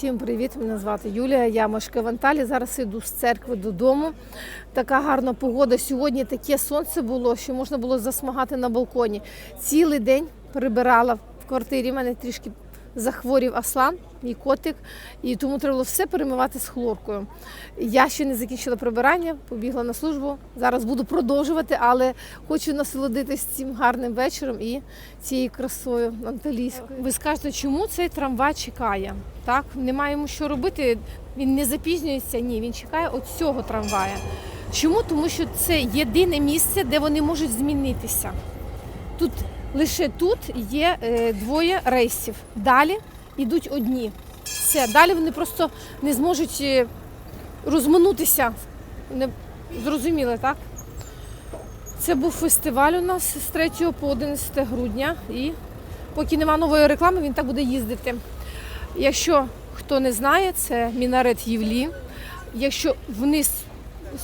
Всім привіт! Мене звати Юлія. Я мешкаю в Анталі. Зараз йду з церкви додому. Така гарна погода. Сьогодні таке сонце було, що можна було засмагати на балконі. Цілий день прибирала в квартирі. У мене трішки захворів Аслан, мій котик, і тому треба було все перемивати з хлоркою. Я ще не закінчила прибирання, побігла на службу. Зараз буду продовжувати, але хочу насолодитись цим гарним вечором і цією красою анталійською. Ви скажете, чому цей трамвай чекає? Так, немає йому що робити. Він не запізнюється. Ні, він чекає от цього трамвая. Чому? Тому що це єдине місце, де вони можуть змінитися. Тут лише тут є е, двоє рейсів. Далі йдуть одні. Все, далі вони просто не зможуть е, розминутися. Не зрозуміли, так? Це був фестиваль у нас з 3 по 11 грудня. І поки нема нової реклами, він так буде їздити. Якщо хто не знає, це мінарет Євлі. Якщо вниз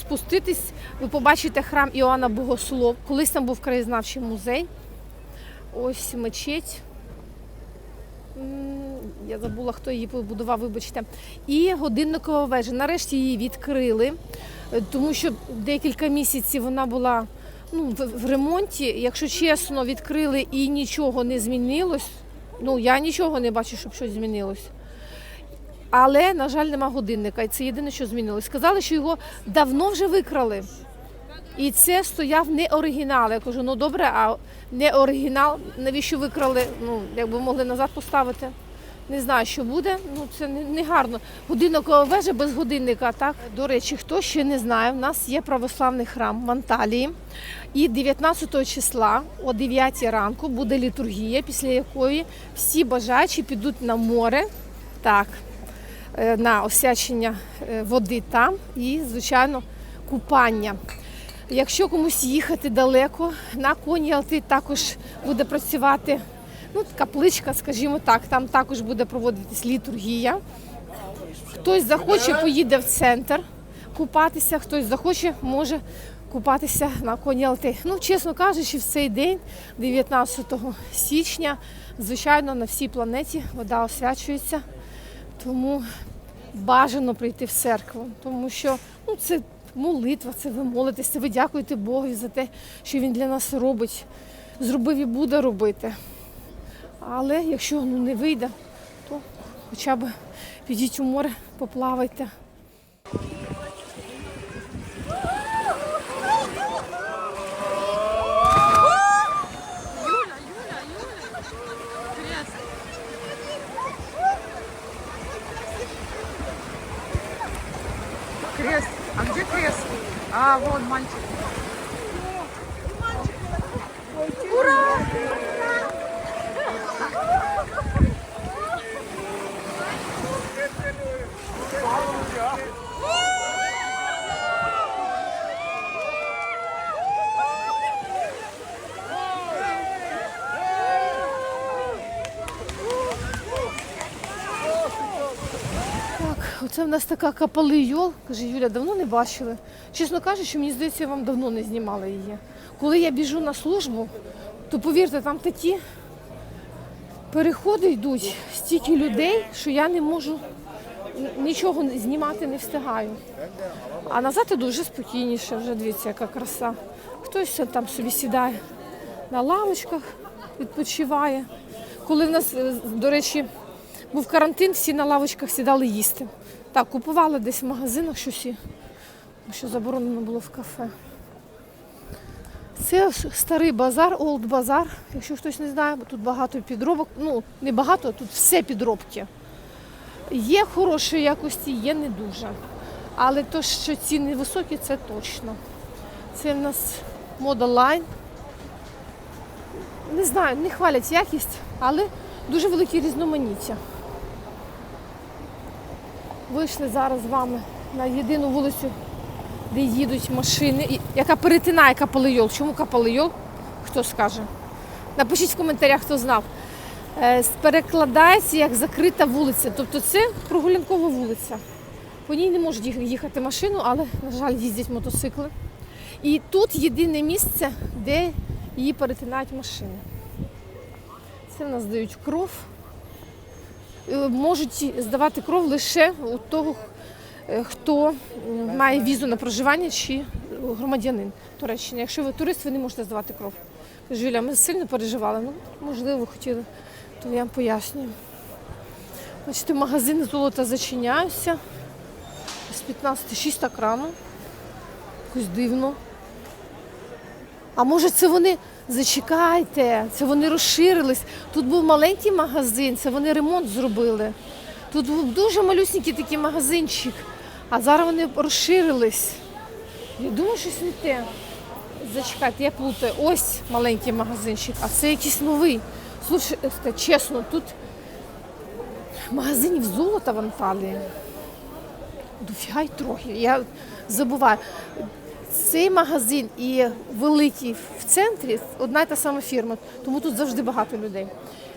спуститись, ви побачите храм Іоанна Богослов. Колись там був краєзнавчий музей. Ось мечеть. Я забула, хто її побудував, вибачте. І годинникова вежа. Нарешті її відкрили, е, тому що декілька місяців вона була ну, в, в ремонті. Якщо чесно, відкрили і нічого не змінилось. Ну, я нічого не бачу, щоб щось змінилось. Але, на жаль, нема годинника. І це єдине, що змінилось. Сказали, що його давно вже викрали. І це стояв не оригінал. Я кажу, ну добре, а не оригінал, навіщо викрали? Ну, якби могли назад поставити. Не знаю, що буде. Ну це не, гарно. Годинникова вежа без годинника. Так до речі, хто ще не знає, в нас є православний храм в Анталії. І 19 числа о 9 ранку буде літургія, після якої всі бажаючі підуть на море. Так, е, на освячення е, води там і, звичайно, купання. Якщо комусь їхати далеко, на коні Алти також буде працювати ну, капличка, скажімо так, там також буде проводитись літургія. Хтось захоче, поїде в центр купатися, хтось захоче, може купатися на коні Алти. Ну, чесно кажучи, в цей день, 19 січня, звичайно, на всій планеті вода освячується. Тому бажано прийти в церкву, тому що ну, це молитва, це ви молитеся, ви дякуєте Богові за те, що Він для нас робить. Зробив і буде робити. Але якщо ну, не вийде, то хоча б підіть у море, поплавайте. Крест. А где крест? А, вон мальчик. Так, оце в нас така капалийол. Каже, Юля, давно не бачили. Чесно кажучи, мені здається, вам давно не знімала її. Коли я біжу на службу, то повірте, там такі переходи йдуть, стільки людей, що я не можу нічого знімати не встигаю. А назад іду вже спокійніше, вже дивіться, яка краса. Хтось там собі сідає на лавочках, відпочиває. Коли в нас, е, до речі, був карантин, всі на лавочках сідали їсти. Так, купували десь в магазинах щось, що заборонено було в кафе. Це старий базар, олд базар, якщо хтось не знає, бо тут багато підробок. Ну, не багато, тут все підробки. Є хорошої якості, є не дуже. Але то, що ціни високі, це точно. Це в нас мода лайн. Не знаю, не хвалять якість, але дуже великі різноманіття. Вийшли зараз з вами на єдину вулицю, де їдуть машини, яка перетинає Капалийол. Чому Капалийол? Хто скаже? Напишіть в коментарях, хто знав. Е, Перекладається як закрита вулиця. Тобто це прогулянкова вулиця. По ній не можуть їхати машину, але, на жаль, їздять мотоцикли. І тут єдине місце, де її перетинають машини. Це в нас дають кров. Е, можуть здавати кров лише у того, е, хто має візу на проживання чи громадянин Туреччини. Якщо ви турист, ви не можете здавати кров. Кажу, ми сильно переживали. Ну, можливо, хотіли, то я вам пояснюю. Бачите, магазини золота зачиняються. З 15 6 так рано. Якось дивно. А може це вони зачекайте, це вони розширились. Тут був маленький магазин, це вони ремонт зробили. Тут був дуже малюсенький такий магазинчик, а зараз вони розширились. Я думаю, щось не те. Зачекайте, я плутаю. Ось маленький магазинчик, а це якийсь новий. Слушайте, чесно, тут магазинів золота в Анталії. Дофіга й трохи. Я забуваю. Цей магазин і великий в центрі одна й та сама фірма, тому тут завжди багато людей.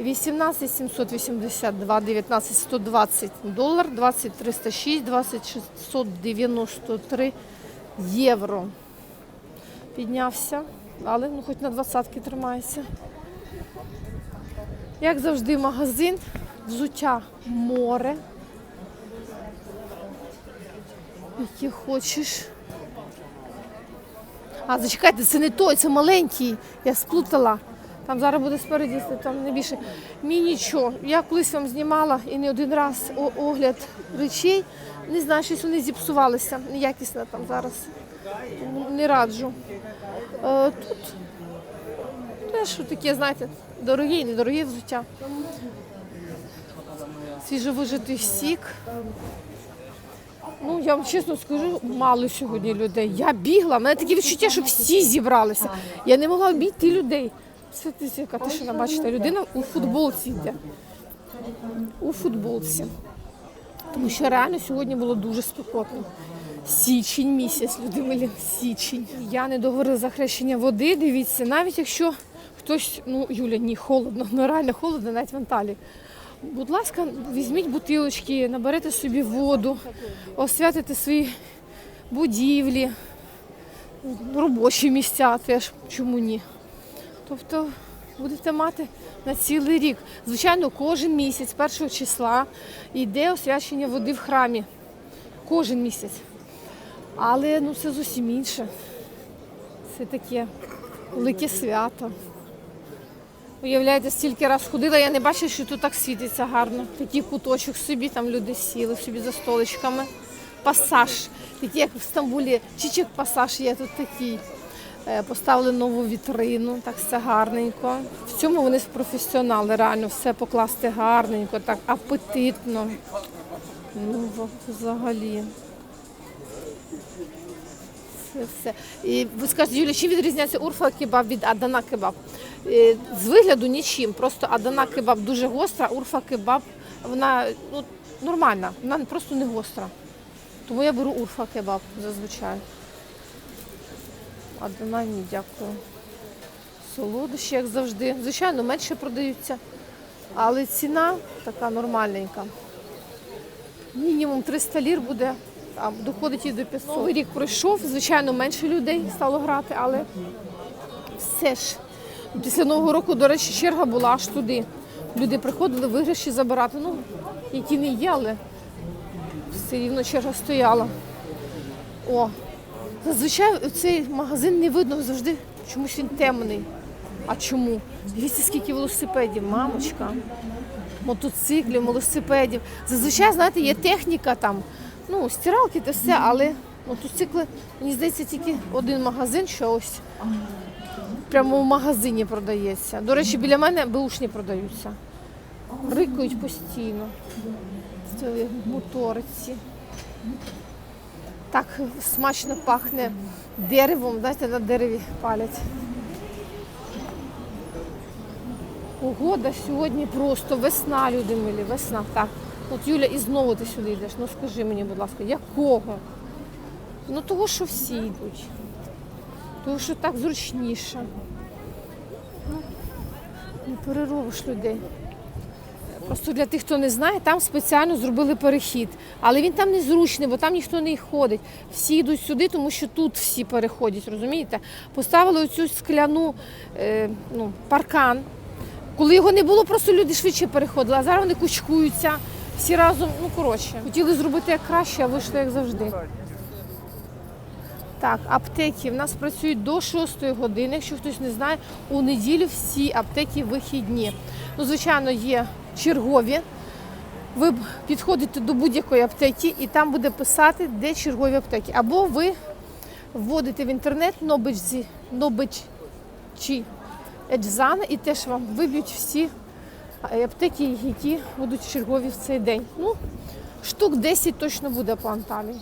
18 782, 19 120 долар, 20 306, 20 693 євро. Піднявся, але ну, хоч на двадцятки тримається. Як завжди, магазин, взуття море. Які хочеш. А, зачекайте, це не той, це маленький. Я сплутала. Там зараз буде спереді, там не більше. Мені нічого. Я колись вам знімала і не один раз огляд речей. Не знаю, щось вони зіпсувалися. Неякісно там зараз. Не раджу. Е, тут теж таке, знаєте, дороге і недороге взуття. Свіжовижитий сік. Ну, я вам чесно скажу, мало сьогодні людей. Я бігла, в мене таке відчуття, що всі зібралися. Я не могла обійти людей. Святися, яка тишина, бачите, людина у футболці йде. У футболці. Тому що реально сьогодні було дуже спекотно. Січень місяць, люди милі, січень. Я не договорила за хрещення води. Дивіться, навіть якщо хтось, ну Юля, ні, холодно, ну реально холодно, навіть в Анталії. Будь ласка, візьміть бутилочки, наберете собі воду, освятите свої будівлі, робочі місця теж, чому ні. Тобто будете мати на цілий рік. Звичайно, кожен місяць, першого числа, йде освячення води в храмі. Кожен місяць. Але ну, це зовсім інше. Це таке велике свято. Уявляєте, стільки раз ходила, я не бачила, що тут так світиться гарно. Такий куточок собі, там люди сіли собі за столичками. Пасаж, такий як в Стамбулі, чичик пасаж є тут такий. Е, Поставили нову вітрину, так все гарненько. В цьому вони професіонали, реально все покласти гарненько, так апетитно. Ну, взагалі. Все. І ви скажете, Юля, чим відрізняється урфа кебаб від Адана кебаб? Е, З вигляду нічим. Просто Адана кебаб дуже гостра, урфа кебаб вона ну, нормальна, вона просто не гостра. Тому я беру урфа кебаб зазвичай. Адана ні, дякую. Солодощі, як завжди. Звичайно, менше продаються. Але ціна така нормальненька. Мінімум 300 лір буде, а доходить і до 500. Новий рік пройшов, звичайно, менше людей стало грати, але все ж. Після Нового року, до речі, черга була аж туди. Люди приходили виграші забирати. Ну, які не є, але все рівно черга стояла. О, зазвичай цей магазин не видно завжди, чомусь він темний. А чому? Дивіться, скільки велосипедів, мамочка мотоциклів, велосипедів. Зазвичай, знаєте, є техніка там, ну, стиралки та все, але мотоцикли, мені здається, тільки один магазин, що ось прямо в магазині продається. До речі, біля мене беушні продаються. Рикають постійно. Це моториці. Так смачно пахне деревом, знаєте, на дереві палять. Погода сьогодні просто весна, люди милі, весна. Так. От Юля, і знову ти сюди йдеш. Ну скажи мені, будь ласка, якого? Ну того, що всі йдуть. Того, що так зручніше. Ну, не переробиш людей. Просто для тих, хто не знає, там спеціально зробили перехід. Але він там незручний, бо там ніхто не ходить. Всі йдуть сюди, тому що тут всі переходять, розумієте? Поставили оцю скляну е, ну, паркан. Коли його не було, просто люди швидше переходили, а зараз вони кучкуються всі разом. Ну коротше, хотіли зробити як краще, а вийшло як завжди. Так, аптеки в нас працюють до 6 години. Якщо хтось не знає, у неділю всі аптеки вихідні. Ну, звичайно, є чергові. Ви підходите до будь-якої аптеки і там буде писати, де чергові аптеки. Або ви вводите в інтернет Нобичці, Нобиччі Еджзана і теж вам виб'ють всі е, аптеки, які будуть чергові в цей день. Ну, штук 10 точно буде по Анталії.